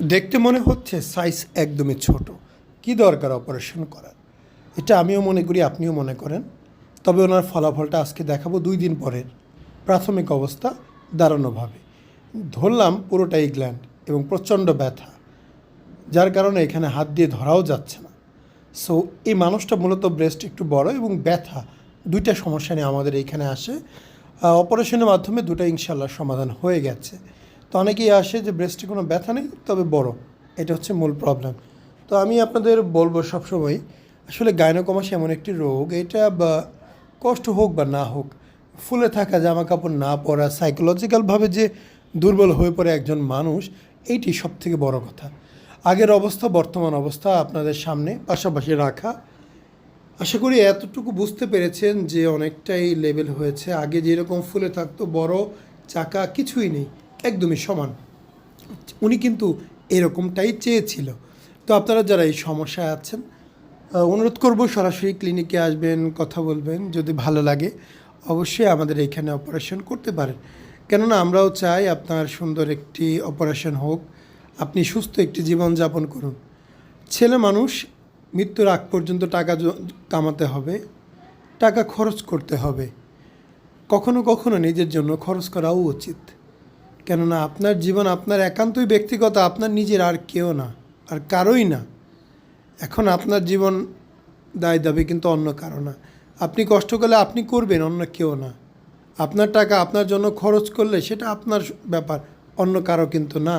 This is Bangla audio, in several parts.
দেখতে মনে হচ্ছে সাইজ একদমই ছোট। কি দরকার অপারেশন করার? এটা আমিও মনে করি, আপনিও মনে করেন। তবে ওনার ফলাফলটা আজকে দেখাবো দুই দিন পরের। প্রাথমিক অবস্থা দাঁড়ানোভাবে ধরলাম পুরোটাই গ্ল্যান্ড এবং প্রচণ্ড ব্যথা। যার কারণে এখানে হাত দিয়ে ধরাও যাচ্ছে না। সো এই মানুষটা মূলত ব্রেস্ট একটু বড় এবং ব্যথা দুইটা সমস্যা নিয়ে আমাদের এইখানে আসে। অপারেশনের মাধ্যমে দুটো ইনশাল্লাহ সমাধান হয়ে গেছে। তো অনেকেই আসে যে ব্রেস্টে কোনো ব্যথা নেই, তবে বড়। এটা হচ্ছে মূল প্রবলেম তো আমি আপনাদের বলব সবসময়, আসলে গাইনোকমাস এমন একটি রোগ, এটা বা কষ্ট হোক বা না হোক, ফুলে থাকা জামা কাপড় না পরা সাইকোলজিক্যালভাবে যে দুর্বল হয়ে পড়ে একজন মানুষ, এইটি সব থেকে বড় কথা। আগের অবস্থা, বর্তমান অবস্থা আপনাদের সামনে পাশাপাশি রাখা। আশা করি এতটুকু বুঝতে পেরেছেন যে অনেকটাই লেভেল হয়েছে। আগে যেরকম ফুলে থাকতো বড়, চাকা কিছুই নেই। একদমই সমান। উনি কিন্তু এরকমটাই চেয়েছিল। তো আপনারা যারা এই সমস্যায় আছেন অনুরোধ করব সরাসরি ক্লিনিকে আসবেন, কথা বলবেন, যদি ভালো লাগে অবশ্যই আমাদের এইখানে অপারেশন করতে পারেন। কেননা আমরাও চাই আপনার সুন্দর একটি অপারেশন হোক, আপনি সুস্থ একটি জীবন যাপন করুন। ছেলে মানুষ, মৃত্যুর আগ পর্যন্ত টাকা কামাতে হবে, টাকা খরচ করতে হবে। কখনো কখনো নিজের জন্য খরচ করাও উচিত। কেননা আপনার জীবন, আপনার একান্তই ব্যক্তিগত, আপনার নিজের, আর কেউ না, আর কারোই না। এখন আপনার জীবন দায় দাবি কিন্তু অন্য কারও না। আপনি কষ্ট করলে আপনি করবেন, অন্য কেউ না। আপনার টাকা আপনার জন্য খরচ করলে সেটা আপনার ব্যাপার, অন্য কারও কিন্তু না।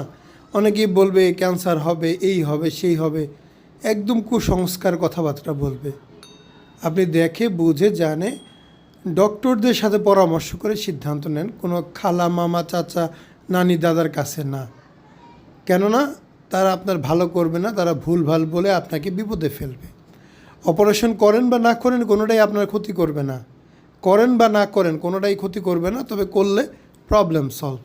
অনেকেই বলবে, ক্যান্সার হবে, এই হবে, সেই হবে। একদম কুসংস্কার কথাবার্তা বলবে। আপনি দেখে, বুঝে, জানে, ডক্টরদের সাথে পরামর্শ করে সিদ্ধান্ত নেন। কোনো খালা মামা চাচা নানি দাদার কাছে না। কেননা তারা আপনার ভালো করবে না, তারা ভুল ভালো বলে আপনাকে বিপদে ফেলবে। অপারেশন করেন বা না করেন কোনোটাই আপনার ক্ষতি করবে না। করেন বা না করেন কোনোটাই ক্ষতি করবে না, তবে করলে প্রবলেম সলভ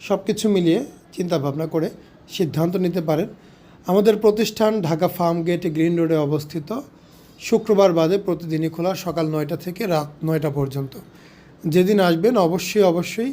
সব কিছু মিলিয়ে চিন্তা ভাবনা করে সিদ্ধান্ত নিতে পারেন। আমাদের প্রতিষ্ঠান ঢাকা ফার্ম গেট গ্রিন রোডে অবস্থিত। শুক্রবার বাদে প্রতিদিনই খোলা সকাল নয়টা থেকে রাত নয়টা পর্যন্ত। যেদিন আসবেন অবশ্যই অবশ্যই